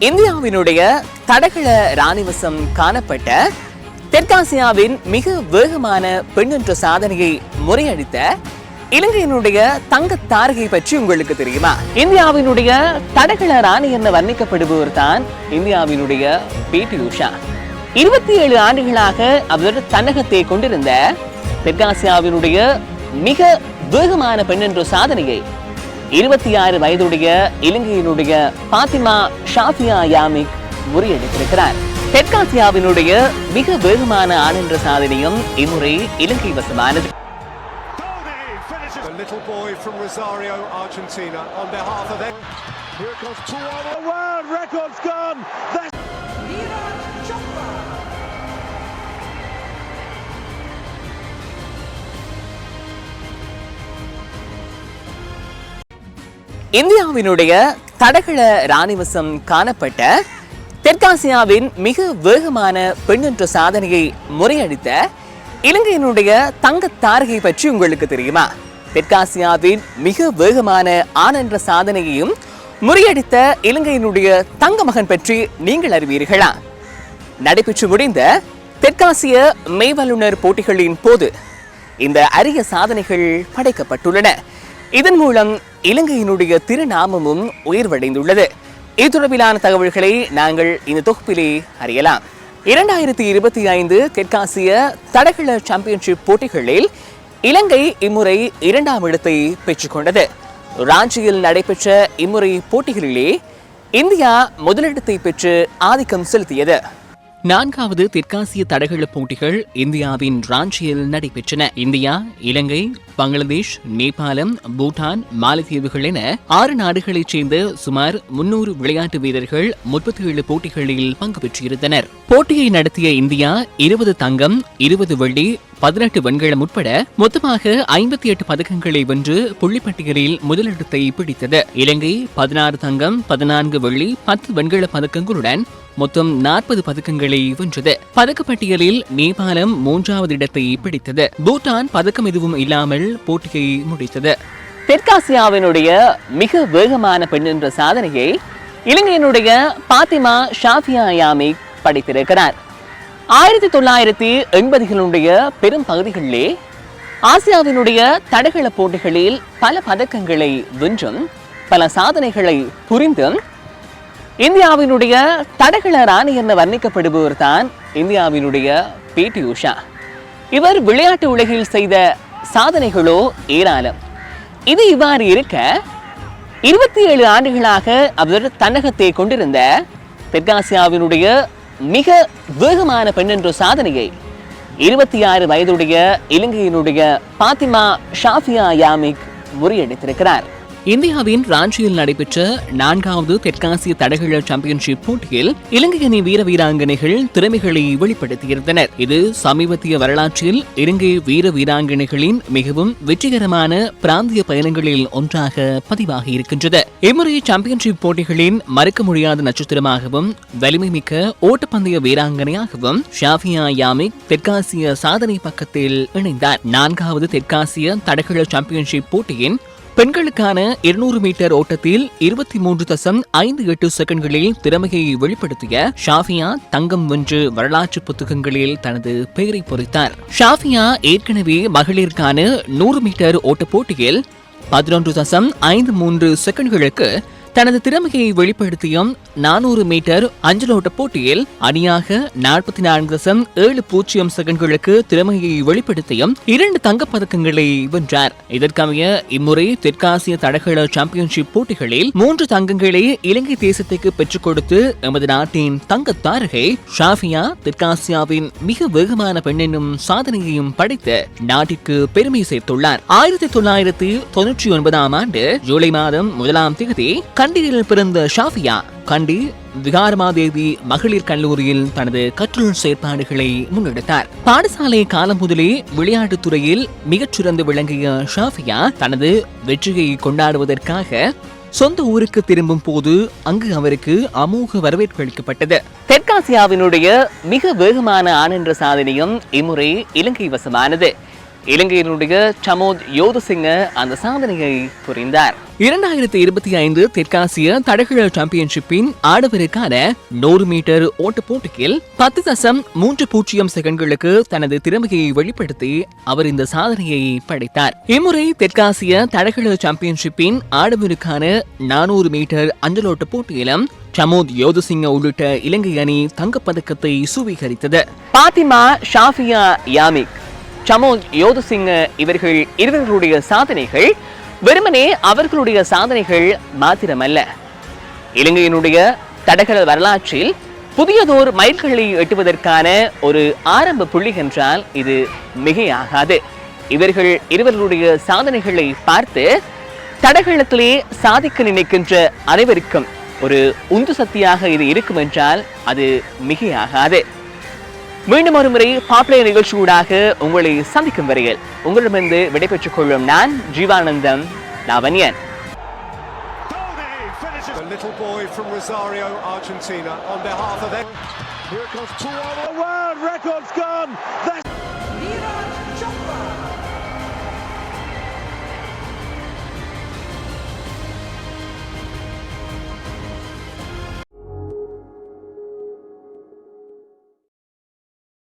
இந்தியாவினுடைய தடகள ராணிவசம் காணப்பட்ட தெற்காசியாவின் மிக வேகமான பெண் என்ற சாதனையை முறையடித்த இலங்கையினுடைய தங்க தாரகை பற்றி உங்களுக்கு தெரியுமா? இந்தியாவினுடைய தடகள ராணி என வர்ணிக்கப்படுபவர் தான் இந்தியாவினுடைய பிடி உஷா. இருபத்தி ஏழு ஆண்டுகளாக அவர் தன்னகத்தை கொண்டிருந்த தெற்காசியாவினுடைய மிக வேகமான பெண் என்ற சாதனையை இருபத்தி ஆறு வயதுடைய இலங்கையினுடைய பாத்திமா ஷாஃபியா யாமிக் முறியடித்திருக்கிறார் தெற்காசியாவினுடைய மிக வேகமான ஆண் என்ற சாதனையும் இம்முறை இலங்கை வசமானது Goldie finishes. The little boy from Rosario, Argentina, on behalf of them. Here comes two on the world record's gone. That's இந்தியாவினுடைய தடகள ராணிவசம் காணப்பட்ட தெற்காசியாவின் மிக வேகமான பெண் என்ற சாதனையை முறையடித்த இலங்கையினுடைய தங்க தாரகை பற்றி உங்களுக்கு தெரியுமா? தெற்காசியாவின் மிக வேகமான ஆண் என்ற சாதனையையும் முறியடித்த இலங்கையினுடைய தங்க மகன் பற்றி நீங்கள் அறிவீர்களா? நடைபெற்று முடிந்த தெற்காசிய மெய்வல்லுனர் போட்டிகளின் போது இந்த அரிய சாதனைகள் படைக்கப்பட்டுள்ளன. இதன் மூலம் இலங்கையினுடைய திருநாமமும் உயர்வடைந்துள்ளது. இது தொடர்பிலான தகவல்களை நாங்கள் இந்த தொகுப்பிலே அறியலாம். இரண்டாயிரத்தி இருபத்தி ஐந்து தெற்காசிய தடகள சாம்பியன்ஷிப் போட்டிகளில் இலங்கை இம்முறை இரண்டாம் இடத்தை பெற்றுக்கொண்டது. ராஞ்சியில் நடைபெற்ற இம்முறை போட்டிகளிலே இந்தியா முதலிடத்தை பெற்று ஆதிக்கம் செலுத்தியது. நான்காவது தெற்காசிய தடகள போட்டிகள் இந்தியாவின் ராஞ்சியில் நடைபெற்றன. இந்தியா இலங்கை பங்களாதேஷ் நேபாளம் பூட்டான் மாலத்தீவுகள் என ஆறு நாடுகளைச் சேர்ந்த சுமார் முன்னூறு விளையாட்டு வீரர்கள் முப்பத்தி ஏழு போட்டிகளில் பங்கு பெற்றிருந்தனர். போட்டியை நடத்திய இந்தியா இருபது தங்கம் இருபது வெள்ளி பதினெட்டு வெண்கலம் உட்பட மொத்தமாக ஐம்பத்தி எட்டு பதக்கங்களை வென்று புள்ளிப்பட்டியலில் முதலிடத்தை பிடித்தது. இலங்கை பதினாறு தங்கம் பதினான்கு வெள்ளி பத்து வெண்கல பதக்கங்களுடன் மொத்தம் நாற்பது பதக்கங்களை வென்றது. பதக்கப்பட்டியலில் நேபாளம் மூன்றாவது இடத்தை பிடித்தது. பூட்டான் பதக்கம் எதுவும் இல்லாமல் போட்டியை முடித்தது. தெற்காசியாவினுடைய மிக வேகமான பெண் என்ற சாதனையை இலங்கையினுடைய பாத்திமா ஷாஃபியா யாமி படைத்திருக்கிறார். ஆயிரத்தி தொள்ளாயிரத்தி எண்பதுகளுடைய பெரும் பகுதிகளிலே ஆசியாவினுடைய தடகள போட்டிகளில் பல பதக்கங்களை வென்றும் பல சாதனைகளை புரிந்தும் இந்தியாவினுடைய தடகள ராணி என வர்ணிக்கப்படுபவர் தான் இந்தியாவினுடைய பிடி உஷா. இவர் விளையாட்டு உலகில் செய்த சாதனைகளோ ஏராளம். இது இவ்வாறு இருக்க இருபத்தி ஏழு ஆண்டுகளாக அவர் தன்னகத்தை கொண்டிருந்த தெற்காசியாவினுடைய மிக வேகமான பெண் என்ற சாதனையை இருபத்தி ஆறு வயதுடைய இலங்கையினுடைய பாத்திமா ஷாஃபியா யாமிக் முறியடித்திருக்கிறார். இந்தியாவின் ராஞ்சியில் நடைபெற்ற நான்காவது தெற்காசிய தடகள சாம்பியன்ஷிப் போட்டியில் இலங்கை அணி வீர வீராங்கனைகள் திறமைகளை வெளிப்படுத்தியிருந்தனர். இது சமீபத்திய வரலாற்றில் இலங்கை வீர வீராங்கனைகளின் மிகவும் வெற்றிகரமான பிராந்திய பயணங்களில் ஒன்றாக பதிவாகி இருக்கின்றது. இம்முறை சாம்பியன்ஷிப் போட்டிகளின் மறுக்க முடியாத நட்சத்திரமாகவும் வலிமை மிக்க ஓட்டப்பந்தய வீராங்கனையாகவும் ஷாஃபியா யாமிக் தெற்காசிய சாதனை பக்கத்தில் இணைந்தார். நான்காவது தெற்காசிய தடகள சாம்பியன்ஷிப் போட்டியின் பெண்களுக்கான இருநூறு மீட்டர் ஓட்டத்தில் இருபத்தி மூன்று தசம் ஐந்து எட்டு செகண்ட்களில் திறமையை வெளிப்படுத்திய ஷாஃபியா தங்கம் வென்று வரலாற்று புத்தகங்களில் தனது பெயரை பொறித்தார். ஷாஃபியா ஏற்கனவே மகளிருக்கான நூறு மீட்டர் ஓட்டப் போட்டியில் பதினொன்று தசம் ஐந்து மூன்று செகண்ட்களுக்கு தனது திறமையை வெளிப்படுத்தியும் நானூறு மீட்டர் அஞ்சலோட்ட போட்டியில் அணியாக நாற்பத்தி நான்கு தசம் ஏழு பூஜ்ஜியம் செகண்ட்களுக்கு திறமையை வெளிப்படுத்தியும் இரண்டு தங்கப் பதக்கங்களை வென்றார். இதற்கமைய இம்முறை தெற்காசிய தடகள சாம்பியன்ஷிப் போட்டிகளில் மூன்று தங்கங்களை இலங்கை தேசத்துக்கு பெற்றுக் கொடுத்து எமது நாட்டின் தங்கத் தாரகை ஷாஃபியா தெற்காசியாவின் மிக வேகமான பெண் என்னும் சாதனையையும் படைத்து நாட்டிற்கு பெருமை சேர்த்துள்ளார். ஆயிரத்தி தொள்ளாயிரத்தி தொன்னூற்றி ஒன்பதாம் ஆண்டு ஜூலை மாதம் முதலாம் தேதி கண்டியில் பிறந்த ஷாஃபியா கண்டி விகாரமாதேவி மகளிர் கல்லூரியில் தனது கற்றல் செயற்பாடுகளை முன்னெடுத்தார். பாடசாலை காலம் முதலே விளையாட்டுத் துறையில் மிகச்சிறந்து விளங்கிய ஷாஃபியா தனது வெற்றியை கொண்டாடுவதற்காக சொந்த ஊருக்கு திரும்பும் போது அங்கு அவருக்கு அமோக வரவேற்பு அளிக்கப்பட்டது. தெற்காசியாவினுடைய மிக வேகமான ஆண் என்ற சாதனையும் இம்முறை இலங்கை வசமானது. இலங்கையினுடைய சமோத் யோதசிங்க அந்த சாதனையை புரிந்தார். இரண்டாயிரத்தி இருபத்தி ஐந்து தெற்காசிய தடகள சாம்பியன்ஷிப்பின் ஆடவருக்கான நூறு மீட்டர் ஓட்டப் போட்டியில் பத்து தசம் மூன்று பூஜ்ஜியம் செகண்ட்களுக்கு தனது திறமையை வெளிப்படுத்தி அவர் இந்த சாதனையை படைத்தார். இம்முறை தெற்காசிய தடகள சாம்பியன்ஷிப்பின் ஆடவருக்கான நானூறு மீட்டர் அஞ்சலோட்ட போட்டியிலும் சமோத் யோதசிங்க உள்ளிட்ட இலங்கை அணி தங்கப்பதக்கத்தை சுவீகரித்தது. பாத்திமா ஷாஃபியா யாமிக் சமோத் யோதசிங்க இவர்கள் இருவர்களுடைய சாதனைகள் வெறுமனே அவர்களுடைய சாதனைகள் மாத்திரமல்ல. இலங்கையினுடைய தடகள வரலாற்றில் புதியதோர் மைல்களை எட்டுவதற்கான ஒரு ஆரம்ப புள்ளி என்றால் இது மிகையாகாது. இவர்கள் இருவர்களுடைய சாதனைகளை பார்த்து தடகளத்திலே சாதிக்க நினைக்கின்ற அனைவருக்கும் ஒரு உந்து சக்தியாக இது இருக்கும் என்றால் அது மிகையாகாது. மீண்டும் ஒரு முறை பாப்புலர் நிகழ்ச்சியூடாக உங்களை சந்திக்கும் வரையில் உங்களிடமிருந்து விடைபெற்றுக் கொள்ளும் நான் Jeevanandam லாவண்யன் The little boy from Rosario, Argentina, on behalf of them. Here comes two the world record's gone. That's